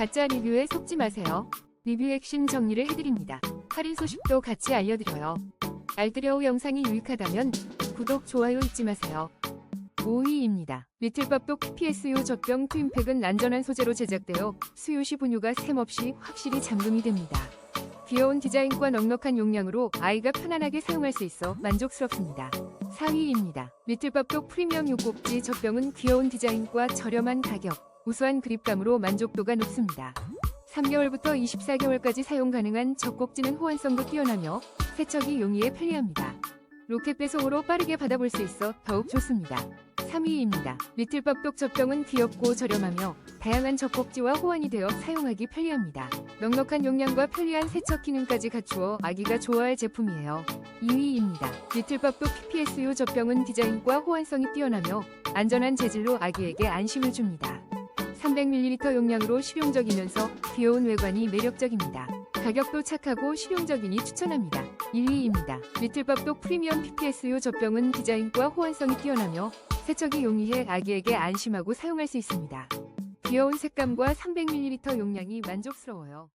가짜 리뷰에 속지 마세요. 리뷰 핵심 정리를 해드립니다. 할인 소식도 같이 알려드려요. 알뜰여우 영상이 유익하다면 구독, 좋아요 잊지 마세요. 5위입니다. 리틀밥도 PPSU 젖병 트윈팩은 안전한 소재로 제작되어 수요 시 분유가 샘없이 확실히 잠금이 됩니다. 귀여운 디자인과 넉넉한 용량으로 아이가 편안하게 사용할 수 있어 만족스럽습니다. 4위입니다. 리틀밥도 프리미엄 요꼭지 젖병은 귀여운 디자인과 저렴한 가격, 우수한 그립감으로 만족도가 높습니다. 3개월부터 24개월까지 사용 가능한 젖꼭지는 호환성도 뛰어나며 세척이 용이해 편리합니다. 로켓 배송으로 빠르게 받아볼 수 있어 더욱 좋습니다. 3위입니다. 리틀밥독 젖병은 귀엽고 저렴하며 다양한 젖꼭지와 호환이 되어 사용하기 편리합니다. 넉넉한 용량과 편리한 세척 기능까지 갖추어 아기가 좋아할 제품이에요. 2위입니다. 리틀밥독 PPSU 젖병은 디자인과 호환성이 뛰어나며 안전한 재질로 아기에게 안심을 줍니다. 300ml 용량으로 실용적이면서 귀여운 외관이 매력적입니다. 가격도 착하고 실용적이니 추천합니다. 1위입니다. 리틀밥독 프리미엄 PPSU 젖병은 디자인과 호환성이 뛰어나며 세척이 용이해 아기에게 안심하고 사용할 수 있습니다. 귀여운 색감과 300ml 용량이 만족스러워요.